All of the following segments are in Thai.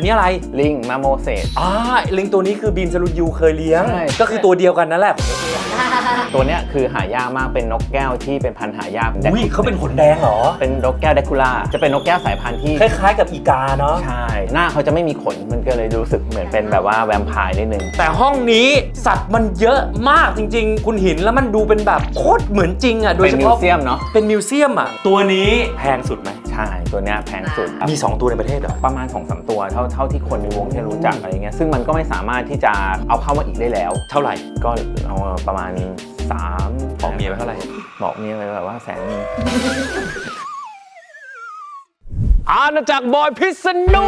อันนี้อะไร ลิงมาโมเสสอ่าลิงตัวนี้คือบีมสรุยูเคยเลี้ยง ใช่ ก็คือตัวเดียวกันนั่นแหละ ตัวเนี้ยคือหายากมากเป็นนกแก้วที่เป็นพันธุ์หายากอุ้ยเขาเป็นขนแดงเหรอ เป็นนกแก้วเดคูล่าจะเป็นนกแก้วสายพันธุ์ที่ คล้ายๆ กับอีกาเนาะ ใช่ หน้าเขาจะไม่มีขน มันก็เลยรู้สึกเหมือนเป็นแบบว่าแวมไพร์นิดนึง แต่ห้องนี้สัตว์มันเยอะมากจริง ๆ คุณเห็นแล้วมันดูเป็นแบบโคตรเหมือนจริงอะ โดยเป็นเฉมิวพาะเซียมเนาะ เป็นมิวเซียมอะ ตัวนี้แพงสุดไหม ใช่ ตัวเนี้ยแพงสุดครับมี 2 ตัวในประเทศเหรอ ประมาณ2อสตัวเท่าเท่าที่คนในวงที่รู้จักอะไรเงี้ย ซึ่งมันก็ไม่สามารถที่จะเอาเข้ามาอีกได้แล้ว เท่าไหร่ ก็เอาประมาณ 3บอกเมียไว้เท่าไหร่ บอกเมียไว้แบบว่าแสนหนึงอาณาจักรบอยพิษณุ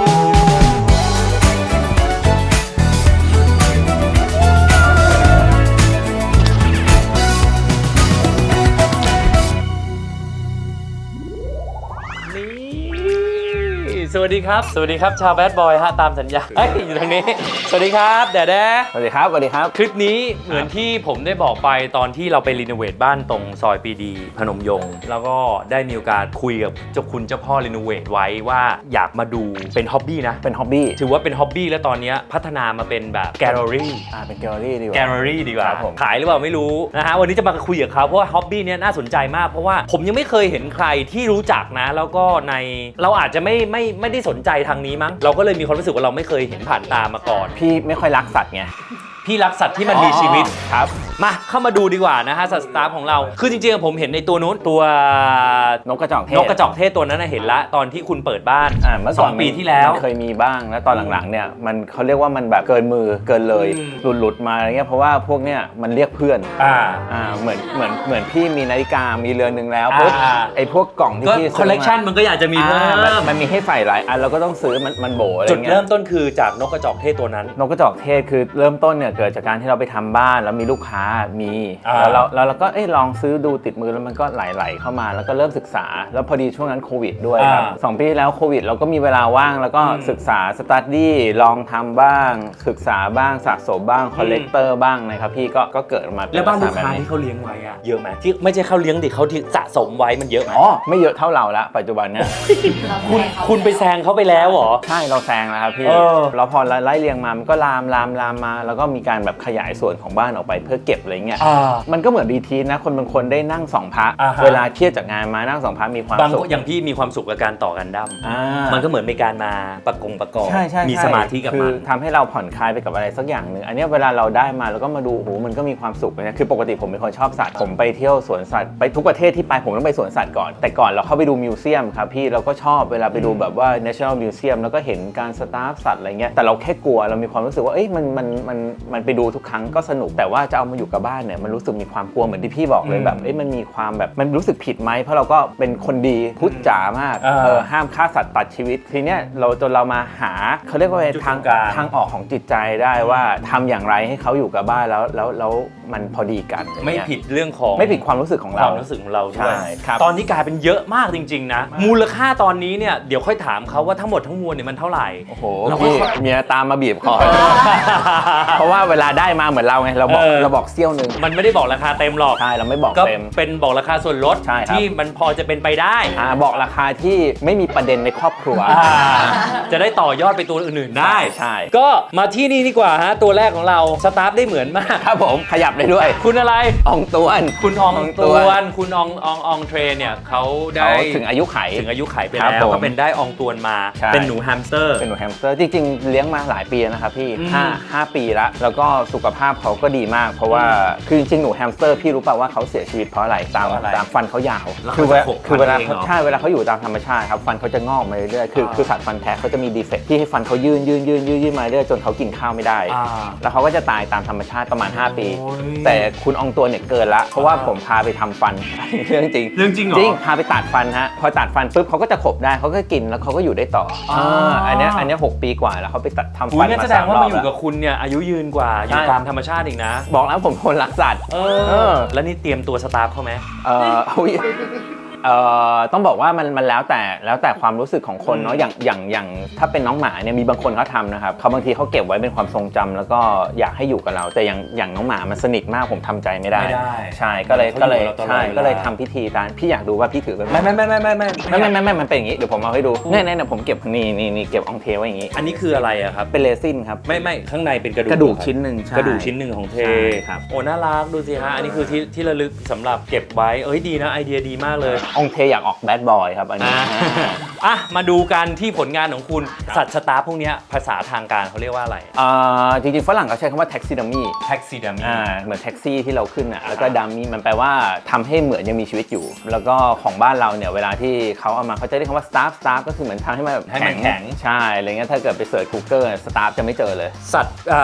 สวัสดีครับ สวัสดีครับชาวแบดบอยฮะตามสัญญาเอ้ยอยู่ทางนี้ สวัสดีครับแดดแดสวัสดีครับสวัสดีครับ คลิปนี้เหมือนที่ผมได้บอกไปตอนที่เราไปรีโนเวทบ้านตรงซอยปรีดี พนมยงค์แล้วก็ได้มีโอกาสคุยกับเจ้าคุณเจ้าพ่อรีโนเวทไว้ว่าอยากมาดูเป็นฮ็อบบี้นะ เป็นฮ็อบบี้ถือว่าเป็นฮ็อบบี้แล้วตอนเนี้ยพัฒนามาเป็นแบบแกลเลอรี่ อ่าเป็นแกลเลอรี่ดีกว่า แกลเลอรี่ดีกว่า ครับผม ขายหรือเปล่าไม่รู้นะฮะวันนี้จะมาคุยกับเขาเพราะว่าฮ็อบบี้เนี้ยน่าสนใจมากเพราะว่าผมยังไม่เคยเห็นใครที่รู้จักนะ แล้วก็ในเราอาจจะไม่ไม่ไม่ได้สนใจทางนี้มั้ง เราก็เลยมีความรู้สึกว่าเราไม่เคยเห็นผ่านตามาก่อน พี่ไม่ค่อยรักสัตว์ไง พี่รักสัตว์ที่มันมีชีวิตครับ มาเข้ามาดูดีกว่านะฮะสัตว์สตาร์ของเรา คือจริงๆผมเห็นในตัวนู้นตัวนกกระจอกเทศนกกระจอกเทศตัวนั้นนะเห็นละตอนที่คุณเปิดบ้านอ่าเมื่อสก่ออนงปีที่แล้วมันเคยมีบ้างแล้วตอนหลังๆเนี่ยมันเขาเรียกว่ามันแบบเกินมือเกินเลยอืมหลุดหลุดๆมาอะไรเงี้ยเพราะว่าพวกเนี้ยมันเรียกเพื่อนอ่าอ่าเหมือนเหมือนเหมือนพี่มีนาฬิกามีเรือนหนึ่งแล้วอ่าปุ๊บไอ้พวกกล่องที่ก็พี่คอลเลกชันมันก็อยากจะมีเพิ่อ่ามันมมันมีให้ใส่หลายอันเราก็ต้องซื้อมันมันโบอะไรจุดเงี้ยเริ่มต้นคือจากนกกระจอกเทศตัวนั้น นกกระจอกเทศคือเริ่มต้นเนี่ยเกิดจากการที่เราไปทำบ้านแล้วมีลูกค้ามีอ่า แล้วเราแล้วเราก็เอ้ยลองซื้อดูติดมือแล้วมันก็ไหลๆเข้ามาแล้วก็เริ่มศึกษา แล้วพอดีช่วงนั้นโควิดด้วยครับสองปีที่แล้วโควิด เราก็มีเวลาว่างแล้วก็อืมศึกษาสตัดดี้ลองทำบ้าง ศึกษาบ้างสะสมบ้างคอลเลกเตอร์บ้างนะครับพี่ก็ก็เกิดมาเป็นแล้วบ้านลูกษณะค้าแบบที่เขาเลี้ยงไว้อะเยอะไหมที่ไม่ใช่เขาเลี้ยงดิเขาที่สะสมไว้มันเยอะไหมอ๋อไม่เยอะเท่าเราละปัจจุบันเนี่ยคุณคุณไปแซงเขาไปแล้วเหรอใช่เราแซงแล้วครับพี่เออเราพอไล่เรียงมามันก็ลามลามลามมา แล้วก็มีการแบบขยายส่วนของบ้านออกไปเพื่อเก็บอะไรเงี้ย อ่า มันก็เหมือนรีทีนนะ คนบางคนได้นั่งสองพระ อ่าฮะ เวลาเครียดจากงานมานั่งสองพระมีความบางสุคขนอย่างพี่มีความสุขกับการต่อกันดั้มอ่ามันก็เหมือนเป็นการมาประกงประกอบใช่ใช่มีใช่สมาธิกับคืมัอน ทำให้เราผ่อนคลายไปกับอะไรสักอย่างหนึ่งอันเนี้ยเวลาเราได้มาแล้วก็มาดูโอ้โหมันก็มีความสุขเลยนะคือปกติผมเป็นคนชอบสัตว์ผมไปเที่ยวสวนสัตว์ไปทุกประเทศที่ไปผมต้องไปสวนสัตว์ก่อน แต่ก่อนเราเข้าไปดูมิวเซียมครับพี่เราก็ชอบเวลาไปดูแบบว่า national museum แล้วก็เห็นการสตาฟสัตว์อะไรเงี้ยแต่เราแค่กลัวเรามีความรู้สึกว่าเอ้ยมันมันมันมันไปดูทุกครั้งก็สนุกแต่ว่าจะเอามาอยู่กับบ้านเนี่ยมันรู้สึกมีความกลัวเหมือนที่พี่บอกเลยแบบเอ้ยมันมีความแบบมันรู้สึกผิดไหมเพราะเราก็เป็นคนดีพุทธจ๋ามากอ่าเออห้ามฆ่าสัตว์ตัดชีวิตทีเนี้ยเราจนเรามาหาเขาเรียกว่าเป็นจุดทางกลาง ทางออกของจิตใจได้ว่าทำอย่างไรให้เขาอยู่กับบ้านแล้วแล้วแล้วมันพอดีกันอย่างไม่เงี้ยผิดเรื่องของไม่ผิดความรู้สึกของคเรา วามรู้สึกของเราด้วยใช่ครับ ตอนนี้กลายเป็นเยอะมากจริง ๆ นะ มูลค่าตอนนี้เนี่ยเดี๋ยวค่อยถามเขาว่าทั้งหมดทั้งมวลเนี่ยมันเท่าไหร่ โอ้โหเราก็ พี่เมียตามมาบีบคอ เพราะว่าเวลาได้มาเหมือนเราไงเราบอกเออ เราบอกเซี่ยวหนึ่ง มันไม่ได้บอกราคาเต็มหรอกใช่ เราไม่บอกก็เต็ม เป็นบอกราคาส่วนลดใช่ครับ ที่มันพอจะเป็นไปได้ อ่าบอกราคาที่ไม่มีประเด็นในครอบครัวอ่าจะได้ต่อยอดไปตัวอื่นๆได้ใช่ ก็มาที่นี่ดีกว่าฮะ ตัวแรกของเราสตาฟได้เหมือนมาก ครับผมขยับได้ด้วยคุณอะไร อองตวน คุณอองอองตตววน น คุณอองอองอองเทรนเนี่ยเขาได้เขาถึงอายุไข ถึงอายุไขไปครับแล้วผมก็เป็นได้อองตวนมา ใช่ เป็นหนูแฮมสเตอร์ เป็นหนูแฮมสเตอร์จริงๆ เลี้ยงมาหลายปีแล้วนะครับพี่อืมห้าห้าปีละแล้วก็สุขภาพเขาก็ดีมาก เพราะว่าคือจริงๆหนูแฮมสเตอร์พี่รู้ป่าวว่าเขาเสียชีวิตเพราะอะไรตามเพราะอะไรตามฟันเขายาวแล้วคือเวลาเขาจะขบคือเวลาฟันเองเหรอใช่เวลาเขาอยู่ตามธรรมชาติครับฟันเขาจะงอกมาเรื่อยๆคืออ่าคือสัตว์ฟันแท้เขาจะมีดีเฟกที่ให้ฟันเขายื่นยื่นยื่นยื่นยื่นมาเรื่อยๆจนเขากินข้าวไม่ได้ อ่าแล้วเขาก็จะตายตามธรรมชาติประมาณ 5 ปี โอ้ยแต่คุณอองตัวเนี่ยเกินละเพราะว่าผมพาไปทำฟัน เรื่องจริงเรื่องจริงเหรอจริงพาไปตัดฟันฮะพอตัดฟันปุ๊บเขาก็จะขบได้เขาก็กินแล้วเขาก็อยู่ได้ต่ออาอันเนี้ยอันเนี้ยหกปีกว่าแล้วเขาไปตัดทำอุ้ฟัยนงั้นมาแสดสางมว่ารอมาบอยู่แล้ว กับคุณเนี่ยอายุยืนกว่าอยู่ใช่ ตามธรรมชาติอีกนะ บอกแล้วผมคนรักสัตว์เอเอออ แล้วนี่เตรียมตัวสตาฟเขาไหมเอออุ๊ย เอ่อต้องบอกว่ามันมันแล้วแต่แล้วแต่ความรู้สึกของคนเนาะอืมอย่างอย่างอย่างถ้าเป็นน้องหมาเนี่ยมีบางคนเขาทำนะครับเขาบางทีเขาเก็บไว้เป็นความทรงจำแล้วก็อยากให้อยู่กับเรา แต่อย่างอย่างน้องหมามันสนิทมากผมทำใจไม่ได้ ไม่ได้ใช่ก็เลยเขาก็เลยอยู่กับเราตลอดใช่เวลา ก็เลยทำพิธีตามพี่อยากดูว่าพี่ถือเป็นไม่ไม่ไม่ไม่ไม่ไม่ไม่ไม่ไม่ไม่มันเป็นอย่างนี้ เดี๋ยวผมเอาให้ดูเนี่ยเนี่ยเนี่ยผมเก็บนี่นี่นี่เก็บอองเทไว้อย่างนี้ อันนี้คืออะไรอะครับ เป็นเรซินครับ ไม่ไม่ข้างในเป็นกระดูกกระดูกครับชิ้นหนึ่งใช่กระดูกชิ้นหนึ่งของเทใช่ครับ โอ้น่ารักดูสิฮะอันนี้คือที่ที่ระลึกสำหรับเก็บไว้เอ้ยดีนะไอเดียดีมากเลยอองเทอยากออกแบดบอยครับอันนี้อะอะมาดูกันที่ผลงานของคุณ สัตว์สตาร์พวกเนี้ยภาษาทางการเขาเรียกว่าอะไร อ่าจริงๆฝรั่งเขาใช้คำว่าแท็กซี่ดัมมี่แท็กซี่ดัมมี่อ่าเหมือนแท็กซี่ที่เราขึ้นอะแล้วก็ดัมมี่มันแปลว่าทำให้เหมือนยังมีชีวิตอยู่ แล้วก็ของบ้านเราเนี่ยเวลาที่เขาเอามาเขาจะเรียกคำว่า staff staff ก็คือเหมือนทำให้มันแบบให้มันแข็ง ใช่อะไรเงี้ยถ้าเกิดไปเสิร์ช Google staff จะไม่เจอเลย สัตว์อ่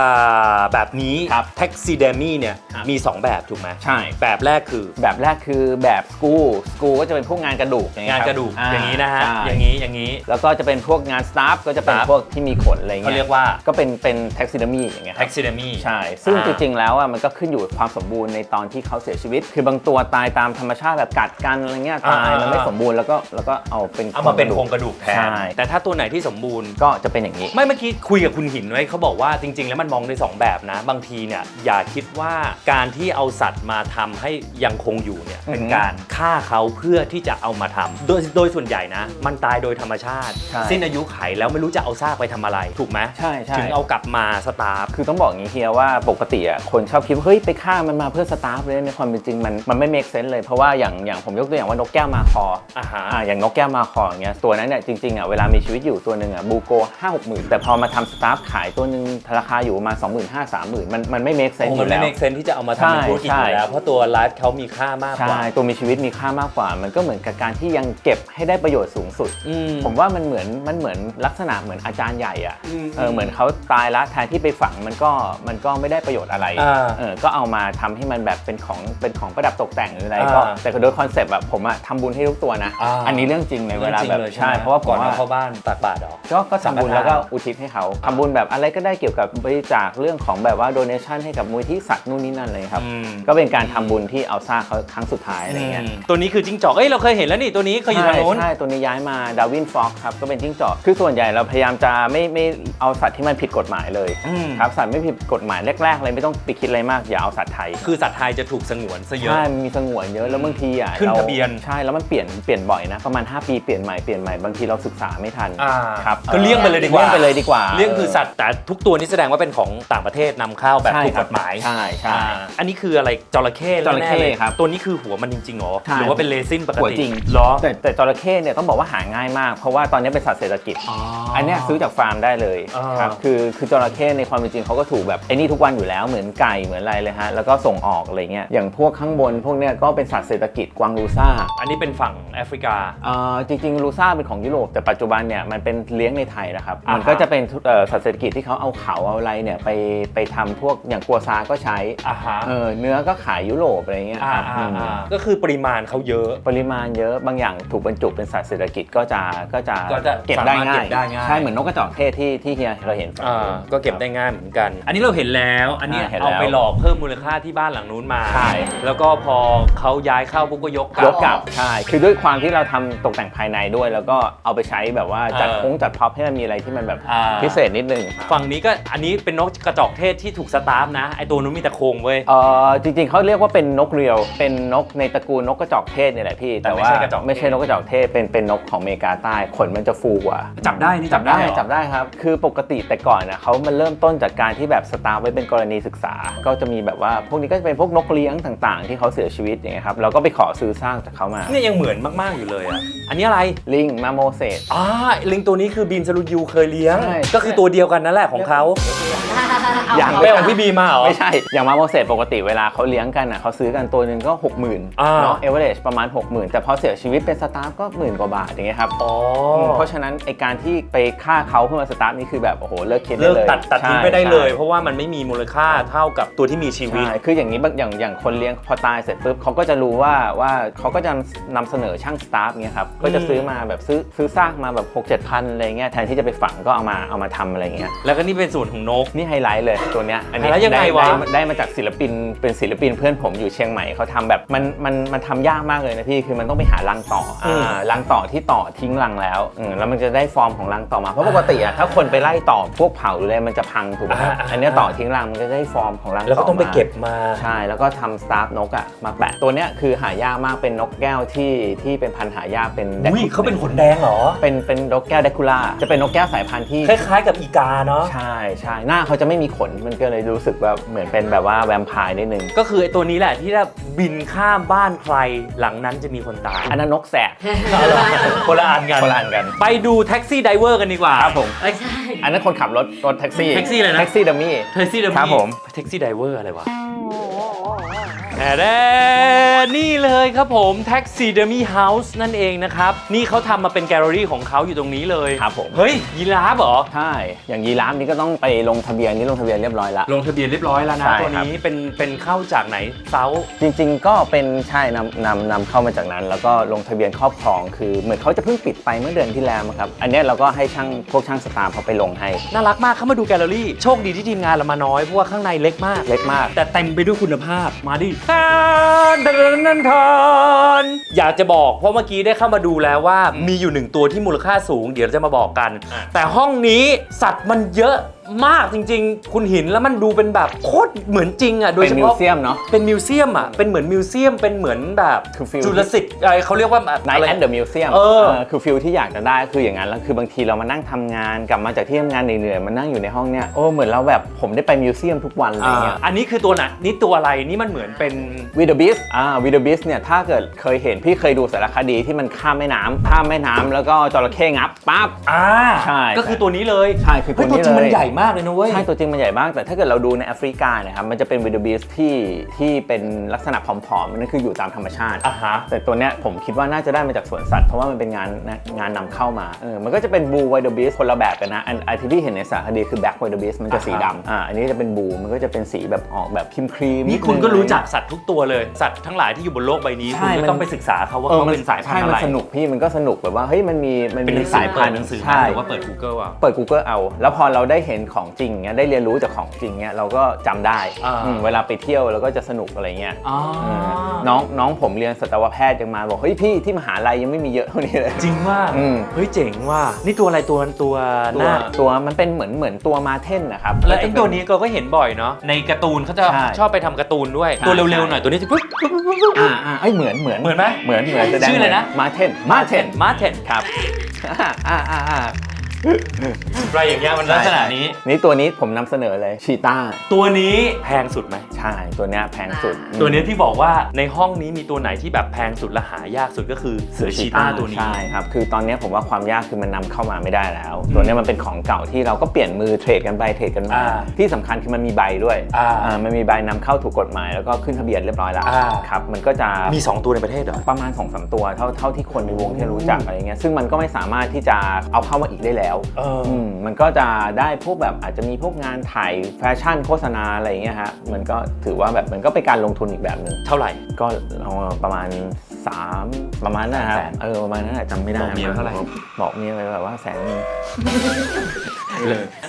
าแบบนี้ครับแท็กซี่ดัมมี่เนี่ย ครับ มี 2 แบบถูกไหมใช่ แบบแรกคือ แบบแรกคือแบบสกูสกูก็จะเป็นพวกงานกระดูกอย่งานเยคบกระดูกอย่างนี้นะฮะใช่อย่างนี้อย่างนี้ แล้วก็จะเป็นพวกงานสตาฟก็จะเป็น staff พวกที่มีขนอะไรเงี้ยเขาเรียกว่าก็เป็นเป็นแท็กซี่ดัมมี่อย่างเงี้ยคแท็รับกซี่ดัมมี่ใช่ ซึ่งอ่าจริงๆแล้วอะมันก็ขึ้นอยู่กับความสมบูรณ์ในตอนที่เขาเสียชีวิต คือบางตัวตายตามธรรมชาติแบบกัดกันอะไรเงี้ยตายอ่ามัมันไม่สมบูรณ์แล้วก็แล้วก็เอาเป็นเอามาเป็นโครงกระดูกแทนใช่แต่ถ้าตัวไหนที่สมบูรณ์ก็จะเป็นอย่างนี้ ไม่เมื่อกี้คุยกับคุณหินไว้เขาบอกว่าจริง ๆ แล้วมันมองได้สองแบบนะ บางทีเนี่ยอย่าคิดว่าการที่เอาสัตว์มาทำให้ยังคงอยู่เนี่ยอือฮึเป็นการฆ่าเขาเพื่อที่จะเอามาทำโดยโดยส่วนใหญ่นะ มันตายโดยธรรมชาติ ใช่ สิ้นอายุไขแล้วไม่รู้จะเอาซากไปทำอะไร ถูกไหมใช่ใช่ถึงเอากลับมาสตาร์ฟ คือต้องบอกอย่างนี้เฮียว่าปกติอะคนชอบคิดว่าเฮ้ยไปฆ่ามันมาเพื่อสตาฟเลยในความเป็นจริงมันมันไม่เมคเซนส์เลยเพราะว่าอย่างอย่างผมยกตัวอย่างว่านกแก้วมาคออ่าฮะ อ่าอย่างนกแก้วมาคออย่างเงี้ยตัวนั้นเนี่ยจริงๆอะเวลามีชีวิตอยู่ตัวหนึ่งอะบูโกห้าหกหมื่นแต่พอมาทำสตาฟขายตัวหนึ่งราคาอยู่ประมาณสองหมื่นห้าสามหมื่นมันมันไม่เมคเซนโอ้ส์อมันยู่ไม่แล้ว เมกเซนที่จะเอามาทำเป็นธุรกิจใช่อยู่แล้ว เพราะตัวไลฟ์เขามีค่ามากกว่า ใช่ ตัวมีชีวิตมีค่ามากกว่า มันก็เหมือนกับการที่ยังเก็บให้ได้ประโยชน์สูงสุดอืมผมว่ามันเหมือนมันเหมือนลักษณะเหมือนอาจารย์ใหญ่อะอืมเออเหมือนเขาตายละแทนที่ไปฝังมันก็มันก็ไม่ได้ประโยชน์อะไรอ่าเออก็เอามาทำให้มันแบบเป็นของเป็นของประดับตกแต่งหรืออะไรอ่าก็แต่โดยคอนเซปต์แบบผมอะทำบุญให้ทุกตัวนะอ่าอันนี้เรื่องจริงเลยเวลาจริงแบบเลยใช่ไหมเพราะว่าผมก่อนว่าเอาเข้าบ้านตักบาตรเหรอก็ก็ทำบุญสังฆทานแล้วก็อุทิศให้เขาทำบุญแบบอะไรก็ได้เกี่ยวกับบริจาคเรื่องของแบบว่าโดเนชั่นให้กับมูลที่สัตว์นู่นนี่นั่นเลยครับอืมก็เป็นการทำบุญที่เอาซากเขาครั้งสุดท้ายอะไรเงี้ยอืมตัวนี้คือจิ้งจอกเอ้ยเราเคยเห็นแล้วนี่ตัวนี้เคยอยู่ทางโน้นใช่ใช่ ตัวนี้ย้ายมาดาวินฟ็อกครับ ก็เป็นจิ้งจอก คือส่วนใหญ่เราพยายามจะไม่ไม่เอาสัตว์ที่มันผิดกฎหมายเลยอืม ครับ สัตว์ไม่ผิดกฎหมายแรกๆเลยไม่ต้องไปคิดอะไรมาก อย่าเอาสัตว์ไทยคือสัตว์ไทยจะถูกสงวนซะเยอะ ใช่มันมีสงวนเยอะ แล้วบางทีอะขึ้นราทะเบียนใช่ แล้วมันเปลี่ยนเปลี่ยนบ่อยนะ ประมาณ 5 ปีเปลี่ยนใหม่ เปลี่ยนใหม่ บางทีเราศึกษาไม่ทัน อ่าครับก็เลี่ยงไปเลยดีกว่า เลี่ยงไปเลยดีกว่าเรื่องคือสัตว์แต่ทุกตัวนี่แสดงว่าเป็นของต่างประเทศนำเข้าแบบใช่ถูกครักบฎหมายใช่ใช่ อ่าอันนี้คืออะไรจระเข้จระเข้แน่ๆลยครับตัวนี้คือหัวมันจริงๆเหรอใช่ หรือว่าเป็นเรซินปกหัวติจริงเหรอแต่ แต่จระเข้เนี่ยต้องบอกว่าหาง่ายมาก เพราะว่าตอนนี้เป็นสัตว์เศรษฐกิจอ๋ออันเนี้ยซื้อจากฟาร์มได้เลยอ่า ครับคือคือจระเข้ในความเป็นจริงเขาก็ถูกแบบไอ้นี่ทุกวันอยู่แล้วเหมือนไก่เหมือนอะไรเลยฮะแล้วก็ส่งออกอะไรเงี้ยอย่างพวกข้างบนพวกเนี้ยก็เป็นสัตว์เศรษฐกิจกวางรูซ่าอันนี้เป็นฝั่งแอฟริกาเอ่อจริงๆรูซ่าเป็นของยุโรปแต่ปัจจุบันเนี่ยมันเป็นเลี้ยงในไทยนะครับอ่าฮะ มันก็จะเป็นเอ่อสัตว์เศรษฐกิจที่เขาเอาเขาเอาอะไรเนี่ยไปไปทำพวกอย่างกัวซาก็ใช้อ่าฮะเออเนื้อก็ขายยุโรปอะไรเงี้ยอ่าครับอ่าอืม อ่าก็คือปริมาณเขาเยอะ ปริมาณเยอะบางอย่างถูกบรรจุเป็นสัตว์เศรษฐกิจก็จะก็จะก็จะเก็บได้สามารถง่าเก็ยบได้ง่าย ใช่เหมือนนกกระจอกเทศที่ที่เฮียเราเห็น อ่าก็เก็บได้ง่ายเหมือนกัน อันนี้เราเห็นแล้ว อันนี้อ่าเห็นเอาแล้วไปหลอกเพิ่มมูลค่าที่บ้านหลังนู้นมา ใช่ แล้วก็พอเขาย้ายเข้าปุ๊บก็ยกกลับยกกลับใช่คือด้วยความที่เราทำตกแต่งภายในด้วย แล้วก็เอาไปใช้แบบว่าจัดเออพงจัดพ็อปให้มันมีอะไรที่มันแบบอ่าพิเศษนิดนึงฝั่งนี้ก็อันนี้เป็นนกกระจอกเทศที่ถูกสตาร์ฟนะ ไอตัวนู้นมีแต่โครงเว้ย เออจริงๆเขาเรียกว่าเป็นนกเรียว เป็นนกในตระกูลนกกระจอกเทศเนี่ยแหละพี่แต่แต่ไม่ว่าใช่กระจอกเทศ ไม่ใช่นกกระจอกเทศเป็นเป็นนกของอเมริกาใต้ขนมันจะฟูกว่า จับได้นี่จับได้เหรอ จับได้ครับ คือปกติแต่ก่อนนะเขามันเริ่มต้นจากการที่แบบสตาร์ฟไว้เป็นกรณีศึกษา ก็จะมีแบบว่าพวกนี้ก็จะเป็นพวกนกเลี้ยงต่างๆ ที่เขาเสียชีวิตอย่างเงี้ยครับเราก็ไปขอซื้อสร้างจากเขามาเนี่ยยังเหมือนมาก ๆ อยู่เลยอะ อันนี้อะไรลิงมาโมเสส อ่าลิงตัวนี้คือบีมสรุยูเคยเลี้ยง ใช่ ก็คือตัวเดียวกันนั่นแหละของเขาอย่างไม่ของพี่บีมาเหรอ ไม่ใช่ อย่างมาโมเสสปกติเวลาเขาเลี้ยงกันอะเขาซื้อกันตัวหนึ่งก็ 6 0,000อ่า เนาะเอเวอเรจประมาณ60,000แต่พอเสียชีวิตเป็นสตาฟก็หมื่นกว่าบาทอย่างเงี้ยครับอ๋อเพราะฉะนั้นไอการที่ไปฆ่าเขาเพื่อมาสตาร์ทนี่คือแบบโอ้โหเลิกคิดได้เลิกเลยตัดตัดทิ้งใช่ไปได้เลยใช่เพราะว่ามันไม่มีมูลค่าเท่ากับตัวที่มีชีวิต ใช่คืออย่างนี้บางอย่างอย่างคนเลี้ยงพอตายเสร็จปุ๊บเขาก็จะรู้ว่าว่าเขาก็จะนำเสนอช่างสตาฟเงี้ยครับก็จะซื้อมาแบบซื้อซื้อซากมาแบบ6 7พันอะไรเงี้ยแทนที่จะไปฝังก็เอามาเอามาทำอะไรเงี้ย แล้วก็นี่เป็นส่วนของนก นี่ไฮไลท์เลยตัวเนี้ยอันนี้แล้วยังไงด้วะได้ได้มาจากศิลปินเป็นศิลปินเพื่อนผมอยู่เชียงใหม่เขาทำแบบมันมันมันทำยากมากเลยนะพี่คือมันต้องไปหารังต่ออืมอ่ารังต่อที่ต่อทิ้งรังแล้วอืมแล้วมันจะได้ฟอร์มของรังต่อมาเพราะปกติอะถ้าคนไปไล่ต่อพวกเผาหรืออะไรมันจะพังถูกไหมครับอันเนี้ยต่อทิ้งรังมันก็ได้ฟอร์มของรังต่อแล้วก็ต้องไปมา เก็บมา ใช่แล้วก็ทำสตาร์ฟนกอะมาแปะตัวเนี้ยคือหายากมากเป็นนกแก้วที่ที่เป็นพันธุ์หายากเป็นอุ้ยเขาเป็นขนแดงเหรอ เป็นเป็นนกแก้วเดคูล่าจะเป็นนกแก้วสายพันธุ์ที่คล้ายๆกับอีกาเนาะ ใช่ใช่หน้าเขาจะไม่มีขนมันก็เลยรู้สึกว่าเหมือนเป็นแบบว่าแวมไพร์นิดนึง ก็คือไอ้ตัวนี้แหละที่ถ้าบินข้ามบ้านใครหลังนั้นจะมีคนตาย อันนั้นนกแสกคนละอันกันคนละอันกัน ไปดูแท็กซี่ไดเวอร์กันดีกว่าครับผมไอ้อันนั้นคนขับรถรถแท็กซี่แท็กซี่อะไรนะแท็กซี่ดัมมี่แท็กซี่เดครับผมแท็กซี่ไดเวอร์อะไรวะ แหมนี่เลยครับผม Taxidermy House นั่นเองนะครับ นี่เขาทำมาเป็นแกลเลอรี่ของเขาอยู่ตรงนี้เลยครับผม เฮ้ย ยีราฟเหรอ ใช่ อย่างยีราฟนี่ก็ต้องไปลงทะเบียนนี่ลงทะเบียนเรียบร้อยละ ลงทะเบียนเรียบร้อยแล้วนะ ใช่ตัวครับนี้เป็นเป็นเข้าจากไหนเซา จริงๆ ก็เป็นใช่นำนำนำเข้ามาจากนั้น แล้วก็ลงทะเบียนครอบครองคือเหมือนเขาจะเพิ่งปิดไปเมื่อเดือนที่แล้วมั้งครับ อันเนี้ยเราก็ให้ช่างพวกช่างสตาร์เขาไปลงให้น่ารักมากเข้ามาดูแกลเลอรี่ โชคดีที่ทีมงานเรามาน้อย เพราะว่าข้างในเล็กมาก เล็กมาก แต่เต็มไปด้วยคุณภาพมาดิทานทานทานทานอยากจะบอกเพราะเมื่อกี้ได้เข้ามาดูแล้วว่ามีอยู่หนึ่งตัวที่มูลค่าสูง เดี๋ยวเราจะมาบอกกัน แต่ห้องนี้สัตว์มันเยอะ มากจริง ๆ คุณเหินแล้วมันดูเป็นแบบโคตรเหมือนจริงอะโดยเป็นเฉมิวพาะเซียมเนาะ เป็นมิวเซียมอะเป็นเหมือนมิวเซียมเป็นเหมือนแบบคือฟิล จุลศิษย์อะไรเขาเรียกว่าไนท์แอนด์เดอะมิวเซียมเออ คือฟิลที่อยากจะได้คืออย่างนั้นแล้วคือบางทีเรามานั่งทำงานกลับมาจากที่ทำงานเหนื่อยๆมานั่งอยู่ในห้องเนี้ยโอ้เหมือนเราแบบผมได้ไปมิวเซียมทุกวันอะไรเงี้ย อันนี้คือตัวไหนนี่ตัวอะไรนี่มันเหมือนเป็นวีดบิสอ่าวีดบิสเนี่ยถ้าเกิดเคยเห็นพี่เคยดูสารคดีที่มันข้ามแม่น้ำข้ามแม่น้ำแล้วก็จระเข้งับปั๊บ อ่าใช่ก็คือตัวนี้เลยใช่คือตัวเฮ้ยนี้ตัวจริงมันเลยใหญ่มากเลยนะเว้ย ใช่ตัวจริงมันใหญ่มาก แต่ถ้าเกิดเราดูในแอฟริกาเนี่ยครับมันจะเป็นวีดบิสที่ที่เป็นลักษณะผอมๆมันนั่นคืออยู่ตามธรรมชาติอะฮะแต่ตัวเนี้ยผมคิดว่าน่าจะได้มาจากสวนสัตว์เพราะว่ามันเป็นงานนะงานนำเข้ามาเออมันก็จะเป็นบูไวเดอร์บีสคนละแบบกันนะอันอันที่พี่เห็นในสารคดีคือแบ็กไวเดอร์บีสมันจะสีดำอ่าอันนี้จะเป็นบูมันก็จะเป็นสีแบบออกแบบครีมครีม นี่คุณก็รู้จักสัตว์ทุกตัวเลย สัตว์ทั้งหลายที่อยู่บนโลกใบนี้ใช่คุณมัก็นต้องไปศึกษาเขาว่าเออเขามันเป็นสายพันธุ์ใช่อะไรมันสนุกพี่มันก็สนุกแบบว่าเฮ้ยมันมีมันเป็นหมีนังสืสาอยพัเปินดธุ์หนังสือมาใช่ หรือว่าเปิด Google อะเปิด Google เอา แล้วพอเราได้เห็นของจริงเงี้ยได้เรียนรู้จากของจริงเงี้ยเราก็จำได้อ่า อืมเวลาไปเที่ยวเราก็จะสนุกอะไรเงี้ยอ๋อเออน้องน้องผมเรียนสัตวแพทย์ยังมาบอกเฮ้ยพี่ที่มหาลัยยังไม่มีเยอะเท่านี้เลย จริงว่าอืม เฮ้ยเจ๋งว่านี่ตัวอะไรตัวตัวหตัวน้าตัวมันเป็นเหมือนเหมือนตัวมาเทนนะครับแล้วไอ้ตัวนี้เราก็เห็นบ่อยเนาะในการ์ตูนเขาจะใช่ชอบไปทำการ์ตูนด้วยใช่ ตัวเร็วๆหน่อยตัวนี้จะปุ๊บปุ๊บปุ๊บปุ๊บปุ๊บ อ่าอ่าเอ้ยเหมือนเหมือนเหมือนไหมเหมือนเหมือนแสดงชื่ออะไรนะ มาเทนมาเทน มาเทนครับ อ่าอ่าอ่า อ่าอะไรอย่างเงี้ยมันลักษณะนี้ นี่ตัวนี้ผมนำเสนอเลยชีต้าตัวนี้แพงสุดไหม ใช่ตัวเนี้ยแพงสุด ตัวเนี้ยที่บอกว่าในห้องนี้มีตัวไหนที่แบบแพงสุดและหายากสุดก็คือเสือชีต้าตัวนี้ ใช่ครับ คือตอนเนี้ยผมว่าความยากคือมันนำเข้ามาไม่ได้แล้ว ตัวเนี้ยมันเป็นของเก่าที่เราก็เปลี่ยนมือเทรดกันไปเทรดกันมา อ่าที่สำคัญคือมันมีใบด้วยอ่าอ่ามันมีใบนำเข้าถูกกฎหมายแล้วก็ขึ้นทะเบียนเรียบร้อยแล้วอ่า ครับมันก็จะ มี 2 ตัวในประเทศเหรอ ประมาณ2อสตัวเท่าเท่าที่คนในวงที่รู้จักอะไรเงี้ยซึ่งมันก็ไม่สามารถที่จะเอาเข้ามาอีกได้แล้วเอออืมมันก็จะได้พวกแบบอาจจะมีพวกงานถ่ายแฟชั่นโฆษณาอะไรเงี้ยฮะมันก็ถือว่าแบบมันก็เป็นการลงทุนอีกแบบหนึ่งเท่าไหร่ ก็เอาประมาณ3ประมาณนั้นนะครับแสนเออประมาณนั้นแหละจำไม่ได้บอกเมียเท่าไหร่ บอกเมียไปแบบว่าแสนหนึ่ง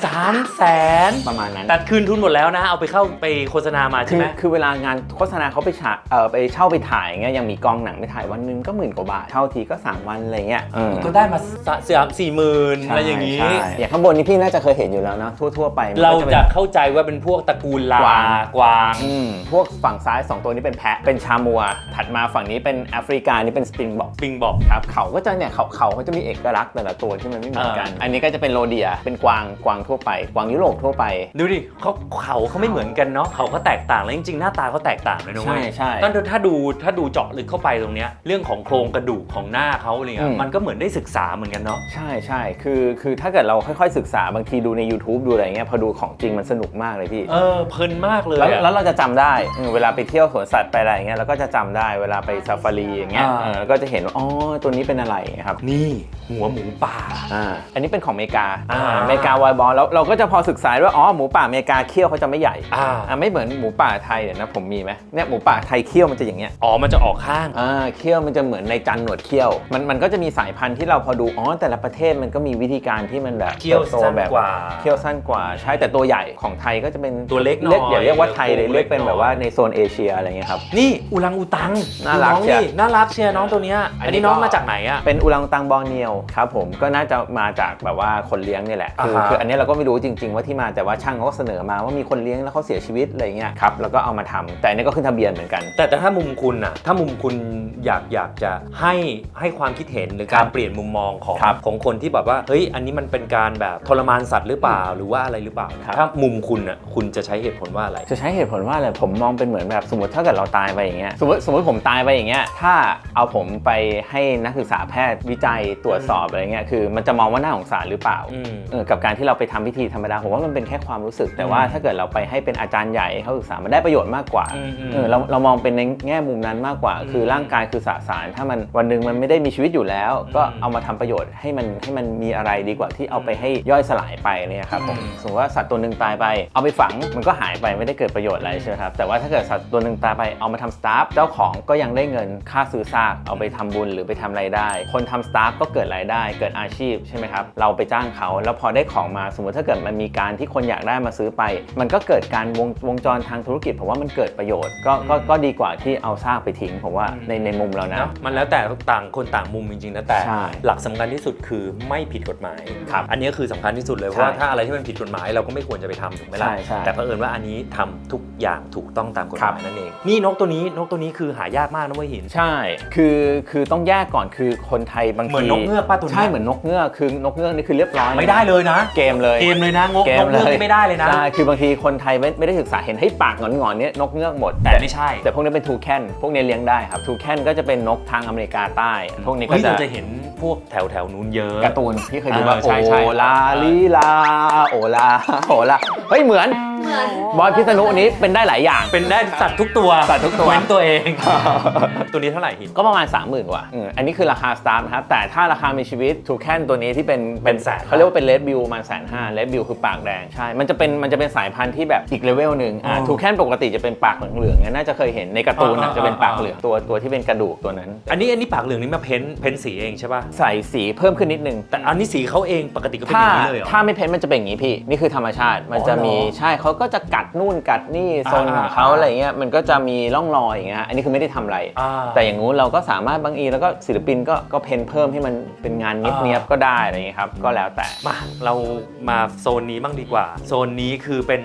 สามแสนประมาณนั้น แต่คืนทุนหมดแล้วนะ เอาไปเข้าไปโฆษณามาคืใช่อไหมคือเวลางานโฆษณาเขาไปฉายเออไปเช่าไปถ่ายเงี้ยยังมีกองหนังไปถ่ายวันหนึงก็หมื่นกว่าบาทเช่าทีก็ 3 วันอะไรเงี้ยเออก็ได้มาเสียสี่หมื่นใช่อะไรอย่างนี้ใช่อย่างข้างบนนี้พี่น่าจะเคยเห็นอยู่แล้วนะทั่วๆไปมันเราก็ป็นจะเข้าใจว่าเป็นพวกตระกูลลากวางกวางอืมพวกฝั่งซ้าย 2 ตัวนี้เป็นแพะเป็นชามัว ถัดมาฝั่งนี้เป็นแอฟริกานี่เป็นสปริงบ็อกปิงบอกครับ เขาก็จะเนี่ยเขาเขาเขาจะมีเอกลักษณ์แต่ละตัวที่มันไม่เหมือนกันอ่าอันนี้ก็จะเป็นโรเดียเป็นกวางกวางทั่วไป กวางยุโรปทั่วไป ดูดิเขาเขาเขาไม่เหมือนกันเนาะเขาก็แตกต่างแล้วจริงๆหน้าตาเขาแตกต่างเลยนะเว้ย ใช่ใช่ตอนถ้าดูถ้าดูเจาะลึกเข้าไปตรงเนี้ยเรื่องของโครงกระดูกของหน้าเขาอะไรเงี้อืยม มันก็เหมือนได้ศึกษาเหมือนกันเนาะ ใช่ใช่คือคือถ้าเกิดเราค่อยๆศึกษาบางทีดูใน YouTube ดูอะไรเงี้ยพอดูของจริงมันสนุกมากเลยพี่ เออเพลินมากเลยแล้วอะแล้วเราจะจำได้เออเวลาไปเที่ยวสวนสัตว์ไปอะไรอย่างเงี้ยเราก็จะจำได้เวลาไปซาฟารีอย่างเงี้ยอ่า เออแล้วก็จะเห็นว่าอ๋อตัวนี้เป็นอะไรครับนี่หัวหมูป่า อ่าอันนี้เป็นของอเมริกาอ่า อเมริกากาวอยบอลแล้วเราก็จะพอศึกษาว่าอ๋อหมูป่าอเมริกาเขี้ยวเขาจะไม่ใหญ่อ่าอ่าไม่เหมือนหมูป่าไทยเดี๋ยวนะผมมีไหมเนี่ยหมูป่าไทยเขี้ยวมันจะอย่างเงี้ย อ๋อมันจะออกข้าง อ่าเขี้ยวมันจะเหมือนในจันหนวดเขี้ยว มันมันก็จะมีสายพันธุ์ที่เราพอดู อ๋อ แต่ละประเทศมันก็มีวิธีการที่มันแบบเขี้ยวติบโตสั้นแบบกว่าเขี้ยวสั้นกว่า ใช่แต่ตัวใหญ่ของไทยก็จะเป็นตัวเล็กหน่อยอย่าเรียกว่าไทยเลยตัวเล็เรียกกเป็นหน่อยแบบว่าในโซนเอเชียอะไรเงี้ยครับ นี่อุลังอุตังน่ารักดูองเชีย นี่น่ารักเชียร์น้องตัวเนี้ยอัอันนนี้นี้น้องก็มาจากไหนอะ เป็นอุลังอุตังบอร์เนียวครับผมก็น่าจะมาจากแบบว่าคนเลี้ยงนี่แหละคืออ่าฮะ คืออันนี้เราก็ไม่รู้จริง ๆ ว่าที่มาแต่ว่าช่างเขาก็เสนอมาว่ามีคนเลี้ยงแล้วเขาเสียชีวิตอะไรเงี้ยครับแล้วก็เอามาทำแต่อันนี้ก็ขึ้นทะเบียนเหมือนกัน แต่แต่ถ้ามุมคุณน่ะถ้ามุมคุณอยากอยากจะให้ให้ความคิดเห็นหรือการครับเปลี่ยนมุมมองของครับของคนที่แบบว่าเฮ้ยอันนี้มันเป็นการแบบทรมานสัตว์หรือเปล่าหรือว่าอะไรหรือเปล่า ครับ ถ้ามุมคุณน่ะคุณจะใช้เหตุผลว่าอะไร จะใช้เหตุผลว่าอะไรผมมองเป็นเหมือนแบบสมมติถ้าเกิดเราตายไปอย่างเงี้ยสมมติสมมติผมตายไปอย่างเงี้ยถ้าเอาผมไปให้นักศึกษาแพทย์วิจัยตรวจสอบอะไรเงี้ยคือมันจะมองว่าน่าสงสารหรือเปล่าอืมเออกับการที่เราไปทำพิธีธรรมดาผมว่ามันเป็นแค่ความรู้สึก แต่ว่าอืมถ้าเกิดเราไปให้เป็นอาจารย์ใหญ่ให้เขาศึกษามันได้ประโยชน์มากกว่าอืมอืมเออเราเรามองเป็นในแง่มุมนั้นมากกว่าอืมคือร่างกายคือสสาร ถ้ามันวันหนึ่งมันไม่ได้มีชีวิตอยู่แล้ว ก็อืมเอามาทำประโยชน์ให้มันให้มันมีอะไรดีกว่าที่เอาไปให้ย่อยสลายไปเนี่ยครับผมอืมสมมติว่าสัตว์ตัวหนึ่งตายไป เอาไปฝังมันก็หายไปไม่ได้เกิดประโยชน์อะไรใช่ไหมครับแต่ว่าถ้าเกิดสัตว์ตัวหนึ่งตายไปเอามาทำสตาฟเจ้าของก็ยังได้เงินค่าซื้อซากเอาไปทำบุญหรือไปทำอะไรได้ คนทำสตาฟก็เกิดรายได้ เกิดอาชีพใช่ไหมครับ เราไปจ้างเขา แล้วพอได้ของมาสมมติถ้าเกิดมันมีการที่คนอยากได้มาซื้อไป มันก็เกิดการวงวงจรทางธุรกิจผมว่ามันเกิดประโยชน์ก็ก็ก็ดีกว่าที่เอาซากไปทิ้งผมว่าในในมุมเรานะเนอะมันแล้วแต่ต่างคนต่างมุมจริงๆนะแต่ ใช่หลักสำคัญที่สุดคือไม่ผิดกฎหมาย ครับอันนี้คือสำคัญที่สุดเลยใช่เพราะว่าถ้าอะไรที่มันผิดกฎหมายเราก็ไม่ควรจะไปทำถูกไหมล่ะใช่ใช่แต่เผอิญว่าอันนี้ทำทุกอย่างถูกต้องตามกฎหครัมายบนั่นเองนี่นกตัวนี้นกตัวนี้คือหายากมากนะเว้ยหิน ใช่คือคือต้องแยกก่อนคือคนไทยบางทีเหมือนนกเงือกป้าตัวนี้ใช่เหมือนนกเงือกคือนกเงือกนี่คือเรียบร้อยไม่ได้เลยนะ เกมเลยเกมเลยนะงกเกนมกเลเงือกยนี่ไม่ได้เลยนะใช่คือบางทีคนไทยไม่ไม่ได้ศึกษาเห็นให้ยปากหงอนๆเนี่ยนกเงือกหมดแต่ไม่ใช่ แต่พวกนี้เป็นทูแคนพวกนี้เลี้ยงได้ครับทูแคนก็จะเป็นนกทางอเมริกาใต้ พวกนี้ก็เฮ้ยจะเราจะเห็นพวกแถวแถวๆนู้นเยอะการ์ตูนที่เคยดูเออว่าใช่ใช่โอลาลีลาโอลาโอลาเฮ้ยเหมือน เหมือนบอยพิษณุนี้เป็นได้หลายอย่าง เป็นได้สัตว์ทุกตัวสัตว์ทุกตัว เว้นตัวเอง ตัวนี้เท่าไหร่หิน ก็ประมาณ 30,000กว่าอืมอันนี้คือราคาสตาร์ทนะครับแต่ถ้าราคามีชีวิตทูแคนตัวนี้ที่เป็นเป็นแสน เขาเรียกว่าเป็นเลดบิวมันแสนห้าเลดบิวคือปากแดงใช่ มันจะเป็นมันจะเป็นสายพันธุ์ที่แบบอีกเลเวลหนึ่งอ่าอ๋อทูแคนปกติจะเป็นปากเหลืองๆเนี่ยน่าจะเคยเห็นในการ์ตูนอ่าอะจะเป็นปากอ่าเหลืองตัวตัวที่เป็นกระดูกตัวนั้น อันนี้อันนี้ปากเหลืองนี่มาเพ้นเพ้นสีเองใช่ป่ะ ใส่สีเพิ่มขึ้นนิดนึงแต่อันนี้สีเขาเองปกติก็เป็นอถ้าย่างนี้เลยเหรอ ถ้าไม่เพ้นมันจะเป็นอย่างนี้พี่ นี่คือธรรมชาติมันจะมีอ๋อเหรอ ใช่เขาก็จะกัดนู่นกัดนี่โซนของเขาอ่าอะไรเงี้ยมันก็จะมีร่องรอยอย่างเงี้ยอันนี้คือไม่ได้ทำอะไรอ่าแต่อย่างงู้นเราก็สามารถบางอีแล้วก็ศิลปินก็ก็เพ้นเพิ่มให้มันเป็นงานเนียบๆก็ได้อะไรเงี้ยครับก็แล้วแต่มาเรามาโซนนี้บ้างดีกว่า โซนนี้คือเป็น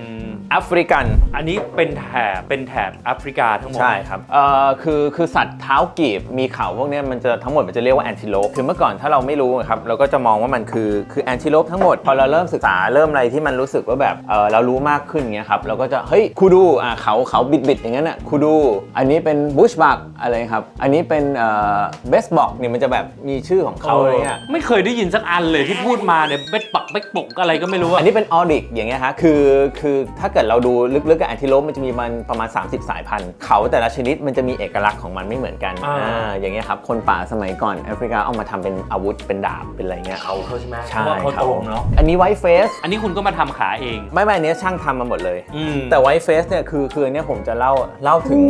แอฟริกัน อันนี้เป็นแถบเป็นแถบแอฟริกาทั้งหมด ใช่ครับ เอ่อ คือ คือสัตว์เท้ากีบ มีเขาพวกเนี้ยมันจะทั้งหมดมันจะเรียกว่าแอนติโลป คือเมื่อก่อนถ้าเราไม่รู้อะครับ เราก็จะมองว่ามันคือ คือแอนติโลปทั้งหมด พอเราเริ่มศึกษา เริ่มอะไรที่มันรู้สึกว่าแบบ เออเรารู้มากขึ้นเงี้ยครับเราก็จะเฮ้ยคูดูอะเขาเขาบิดบิดๆอย่างนั้นอะคูดู อันนี้เป็นบุชบักอะไรครับ อันนี้เป็นเอ่อเบสบอกเนี่ยมันจะแบบมีชื่อของเขาอะไรเงี้ยไม่เคยได้ยินสักอันเลยที่พูดมาเนี่ยเบ็ดปักเบ็ดปกอะไรก็ไม่รู้อะอันนี้เป็นออดิกอย่างเงี้ยฮะคือคือถ้าเกิดเราดูลึกๆกับแอนติโลปมันจะมีมันประมาณ 30 สายพันธุ์เขาแต่ละชนิดมันจะมีเอกลักษณ์ของมันไม่เหมือนกันอ่า อ่าอย่างเงี้ยครับคนป่าสมัยก่อนแอฟริกาเอามาทำเป็นอาวุธเป็นดาบเป็นอะไรเงี้ย เขาเขาใช่ไหมใช่เพราะว่าเขาครับตรงเนาะอันนี้ไวท์เฟส อันนี้คุณก็มาทำขาเอง ไม่ไม่อันเนี้ยช่างทำมาหมดเลย อืมแต่ไวท์เฟสเนี่ยคือคืออันเนี้ยผมจะเล่าเล่าถึง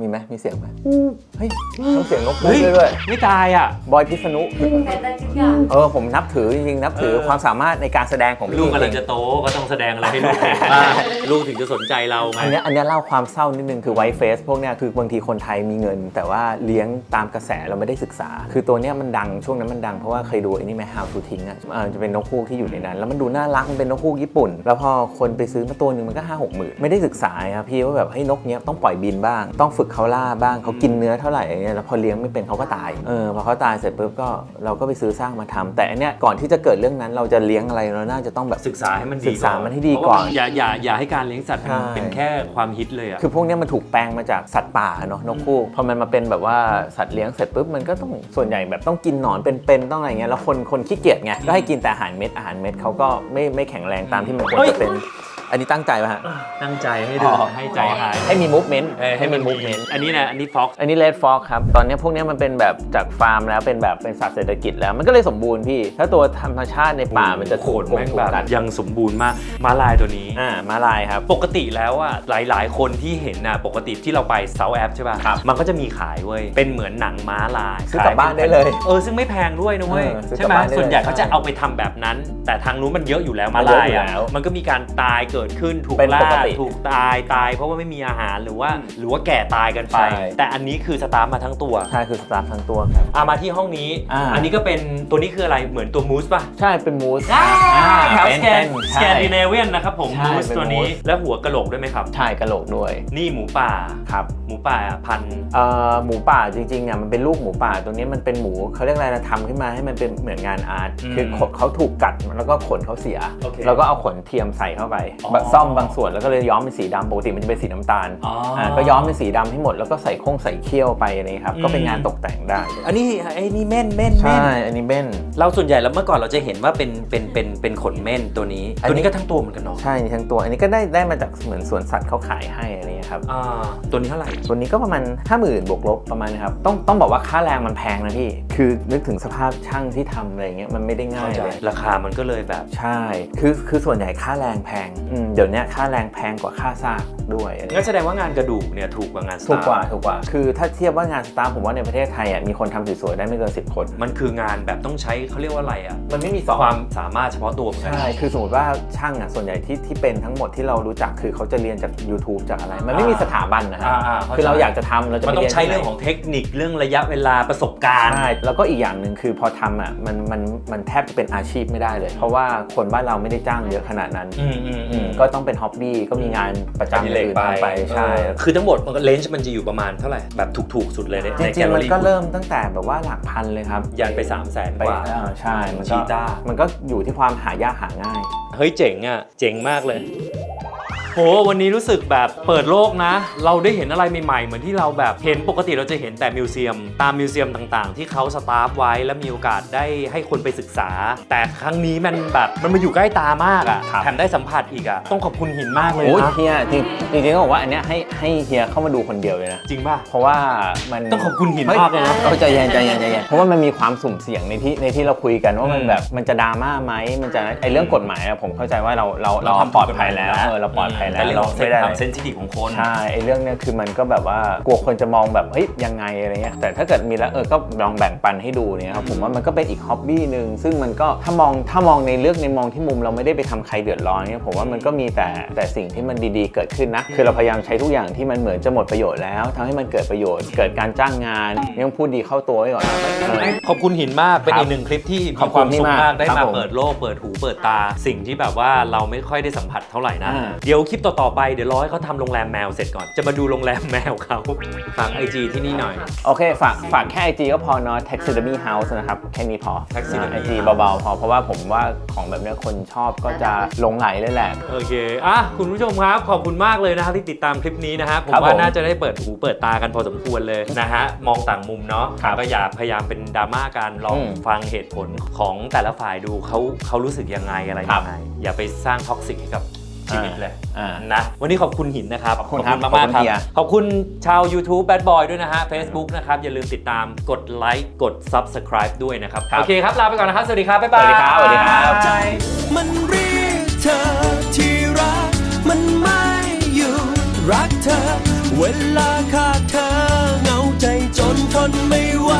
มีไหมมีเสียงไหมเฮ้ยต้องเสียงนกพูดเฮ้ยด้วยด้วยไม่ตายอะ บอยพิษณุเป็นได้ทุกอย่าง เออผมนับถือจริงๆนับถือเออความสามารถในการแสดงของพี่ลูกกำลังจริจะงโตก็ต้องแสดงอะไรให้ลูกเห็นบ้างลูกถึงจะสนใจเราไงอันเนี้ยอันเนี้ยเล่าความเศร้านิดนึงคือไวท์เฟสพวกเนี้ยคือบางทีคนไทยมีเงิน แต่ว่าเลี้ยงตามกระแสเราไม่ได้ศึกษา คือตัวเนี้ยมันดังช่วงนั้นมันดังเพราะว่าเคยดูไอ้นี่ไหม How to ทิ้งอะเออจะเป็นนกฮูกที่อยู่ในนั้น แล้วมันดูน่ารักมันเป็นนกฮูกญี่ปุ่น แล้วพอคนไปซื้อมาตัวหนึ่งมันก็ห้าหกหมื่นไม่ได้ศึกษาครับพี่ว่าแบบให้ยนกเนี้ยต้องปล่อยบินบ้างต้องฝึกเขาล่าบ้างเขากินเนื้อเท่าไหร่อย่างเงี้ยแล้วพอเลี้ยงไม่เป็นเขาก็ตายเออพอเขาตายเสร็จปุ๊บก็เราก็ไปซื้อสร้างมาทำแต่อันเนี้ยก่อนที่จะเกิดเรื่องนั้นเราจะเลี้ยงอะไรเราน่าจะต้องแบบศึกษาให้มันดีศึกษามันให้ดีก่อนเพราะว่าอย่าอย่าอย่าให้การเลี้ยงสัตว์มันใช่เป็นแค่ความฮิตเลยอะคือพวกเนี้ยมันถูกแปลงมาจากสัตว์ป่าเนาะนกคู่พอมันมาเป็นแบบว่าสัตว์เลี้ยงเสร็จปุ๊บมันก็ต้องส่วนใหญ่แบบต้องกินหนอนเป็นๆต้องอะไรเงี้ยแล้วคนคนขี้เกียจไงก็ให้กินแต่อาหารเม็ดอาหารเม็ดเขาก็ไม่ไม่แข็งแรงตามที่มันควรเฮ้ยจะเป็น อันนี้ตั้งใจป่ะฮะ ตั้งใจให้ดูอ๋อ ให้ใจหาย ให้มี movement เออให้มันมี movement อันนี้นะอันนี้ฟ็อกอันนี้ red fox ครับ ตอนนี้พวกนี้มันเป็นแบบจากฟาร์มแล้วเป็นแบบเป็นสัตว์เศรษฐกิจแล้ว มันก็เลยสมบูรณ์พี่ ถ้าตัวธรรมชาติในป่ามันจะโขถูกนแม่งแบบกัดยังสมบูรณ์มากมาลายตัวนี้ อ่ามาลายครับ ปกติแล้วอะหลาย ๆ คนที่เห็นน่ะปกติที่เราไปเซาแอปใช่ป่ะ ครับมันก็จะมีขายเว้ย เป็นเหมือนหนังม้าลายซื้อกลับบ้านได้เลยเออซึ่งไม่แพงด้วยนะเว้ย เออซื้อใช่ไหมกลับบ้านได้เลยส่วนใหญ่เขาจะเอาไปทำแบบนั้น แต่ทางนู้นมันเยอะอยู่แล้วม้ามันเยอะลายอยู่อะแล้ว มันก็มีการตายเกิดขึ้นถูกเป็นล่าปกติถูกตายตายเพราะว่าไม่มีอาหารหรือว่า หรือว่าแก่ตายกันไป ใช่ แต่อันนี้คือสตาร์ฟมาทั้งตัวใช่คือสตาร์ฟทั้งตัวครับอามาที่ห้องนี้อ่าอันนี้ก็เป็นตัวนี้คืออะไรเหมือนตัวมูสป่ะใช่เป็นมูสแถวเป็สนแกนเป็นสใช่แกนดิเนเวียนนะครับผมใช่มูสเป็นตัวนี้ moose แล้วหัวกะโหลกด้วยไหมครับ ใช่กระโหลกด้วยนี่หมูป่า ครับหมูป่าพันธุ์เอ่อหมูป่าจริงๆอะมันเป็นลูกหมูป่าตัวนี้มันเป็นหมูเขาเรียกอะไรนะทำขึ้นมาให้มันเป็นเหมือนงานอาร์ตอืมคือขนเขาถูกกัดแล้วก็ขนเขาเสียโอเคแล้วก็เอาขนเทียมใส่เข้าไปอ๋อแบบซ่อมบางส่วนแล้วก็เลยย้อมเป็นสีดำปกติมันจะเป็นสีน้ำตาลอ๋ออ่าก็ย้อมเป็นสีดำให้หมดแล้วก็ใส่โค้งใส่เขี้ยวไปอะไรอย่างนี้ครับอืมก็เป็นงานตกแต่งได้อันนี้ไอ้นี่เม่นเม่นใช่เม่นอันนี้เบ้น เราส่วนใหญ่แล้วเมื่อก่อนเราจะเห็นว่าเป็นเป็นเป็นเป็นขนเม่นตัวนี้ อันนี้ ตัวนี้ก็ทั้งตัวเหมือนกันเนาะใช่นี่ทั้งตัวอันนี้ก็ได้ได้มาจากเหมือนสวนสัตว์เขาขายให้อะไรอย่างเงี้ยครับ อ่าตัวนี้เท่าไหร่ ตัวนี้ก็ประมาณ 5 0,000บวกลบประมาณนี้ครับ ต้องต้องบอกว่าค่าแรงมันแพงนะพี่ คือนึกถึงสภาพช่างที่ทำอะไรอย่างเงี้ยมันไม่ได้ง่ายเลย ราคามันก็เลยแบบ ใช่ คือคือส่วนใหญ่ค่าแรงแพงอืมเดี๋ยวนี้ค่าแรงแพงกว่าค่าซาก ด้วยอันนี้งั้นแสดงว่างานกระดูกเนี่ยถูกกว่างานสตร์ถูกกว่าถูกกว่า คือถ้าเทียบว่างานสตาร์ผมว่าในประเทศไทยอะมีคนทำสวยๆได้ไม่เกิน10คน มันคืองานแบบต้องใช้เขาเรียกว่าอะไรอะ มันไม่มีสอนความสามารถเฉพาะตัวเหมือนกันใช่ คือสมมติว่าช่างอะส่วนใหญ่ที่ที่เป็นทั้งหมดที่เรารู้จักคือเขาจะเรียนจาก YouTube จากอะไร มันไม่มีสถาบันนะฮะอ่าอ่าเข้าใจคือเราอยากจะทำเราจะมันไปต้อเรียงนใช้ที่ไหนเรื่องของเทคนิคเรื่องระยะเวลาประสบการณ์ใช่แล้วก็อีกอย่างหนึ่งคือพอทำอะมันมันมันแทบจะเป็นอาชีพไม่ได้เลย เพราะว่าคนบ้านเราไม่ได้จ้างเยอะขนาดนั้นอืมอืมอือืมมก็ต้องเป็นฮ็อบบี้ก็มีงานประจำอย่างอื่นทำไปใช่เออคือทั้งหมดมันก็เลนส์มันจะอยู่ประมาณเท่าไหร่แบบถูกๆ สุดเลยในจในริแกงลๆเลอมันรี่ก็เริ่มตั้งแต่แบบว่าหลักพันเลยครับยันไป 3 0 0แสนไปกว่า อ่าใช่มันชีก็ต้า มันก็อยู่ที่ความหายากหาง่าย เฮ้ยเจ๋งอะ เจ๋งมากเลย โหวันนี้รู้สึกแบบเปิดโลกนะ เราได้เห็นอะไรใหม่ๆ เหมือนที่เราแบบเห็นปกติเราจะเห็นแต่มิวเซียม ตามมิวเซียมต่างๆ ที่เขาสตาฟไว้แล้วมีโอกาสได้ให้คนไปศึกษา แต่ครั้งนี้มันแบบมันมาอยู่ใกล้ตามากอะครับแถมได้สัมผัสอีกอะต้องขอบคุณหินมากเลยโอ้ยนะเฮียจริงจริงๆต้องบอกว่าอันเนี้ยให้ให้เฮียเข้ามาดูคนเดียวเลยนะ จริงป่ะ เพราะว่ามันต้องขอบคุณหินมากเลยนะ ฮ้ใจเย็นใจเย็นใจเย็นเพราะว่ามันมีความสุ่มเสี่ยงในที่ในที่เราคุยกันว่ามันอืมแบบมันจะดราม่าไหมมันจะไอเรื่องกฎหมายอะผมเข้าใจว่าเราเราเราเราทำปลอดภัยแล้วเออเราปลอดภัยแล้วแต่เรื่องเราของเซไม่นได้อะไรความเซนซิทีฟของคน ใช่ไอเรื่องเนี้ยคือมันก็แบบว่ากลัวคนจะมองแบบเฮ้ยยังไงอะไรเงี้ยแต่ถ้าเกิดมีแล้วเออก็ลองแบ่งปันให้ดูเนี่ยครับผมว่ามันก็เป็นอีกฮ็อบบี้หนึ่งซึ่งมันก็ถ้ามองถ้ามองในเรื่องในมองที่มุมเราไม่ได้ไปทำใครเดือดร้อนเนี่ยผมว่ามันก็มีแต่แต่สิ่งที่มันดีๆ เกิดขึ้นนะคือเราพยายามใช้ทุกอย่างที่มันเหมือนจะหมดประโยชน์แล้วทำให้มันเกิดประโยชน์ เกิดการจ้างงานยังพูดดีเข้าตัวไว้ก่อนเออขอบคุณหินมากเป็นครับอีกหนึ่งคลิปที่ขมีอบคคุณวามสุขพี่มากมากได้ครับมาผมเปิดโลกเปิดหูเปิดตา สิ่งที่แบบว่าเราไม่ค่อยได้สัมผัสเท่าไหร่นะ อ่า เดี๋ยวคลิปต่อ ๆ ไปเดี๋ยวรอให้เขาทำโรงแรมแมวเสร็จก่อน จะมาดูโรงแรมแมวเขาฝากไอจีที่นี่หน่อย โอเค ฝากฝากแค่ไอจีก็พอเนาะ Taxidermy House นะครับ แค่นี้พอ Taxidermy ไอจีเบาๆ พอ เพราะว่าผมว่าของแบบเนี้ยคนชอบก็จะหลงไหลเลยแหละ โอเค อะ คุณผู้ชมครับ ขอบคุณมากเลยนะครับที่ติดตามคลิปนี้นะฮะ ผมครับว่าผมน่าจะได้เปิดหูเปิดตากันพอสมควรเลยนะฮะ มองต่างมุมเนาะครับก็อย่าพยายามเป็นดราม่ากันลองอืมฟังเหตุผลของแต่ละฝ่ายดูเขาเขารู้สึกยังไงอะไรครัยับ งไง อย่าไปสร้างท็อกซิกให้กับ ชีวิตเลยอ่านะวันนี้ขอบคุณหินนะครับ ขอบคุณครับมากมากๆครับขอบคุณเฮียขอบคุณชาว YouTube Bad Boy ด้วยนะฮะ Facebook นะครับ อย่าลืมติดตามกดไลค์กด Subscribe ด้วยนะครับ โอเคครับ ลาไปก่อนนะครับ สวัสดีครับ บ๊ายบาย สวัสดีครับ สวัสดีครับใจมันเรียกเธอที่รัก มันไม่อยู่รักเธอ เวลาขาดเธอเหงาใจจนทนไม่ไหว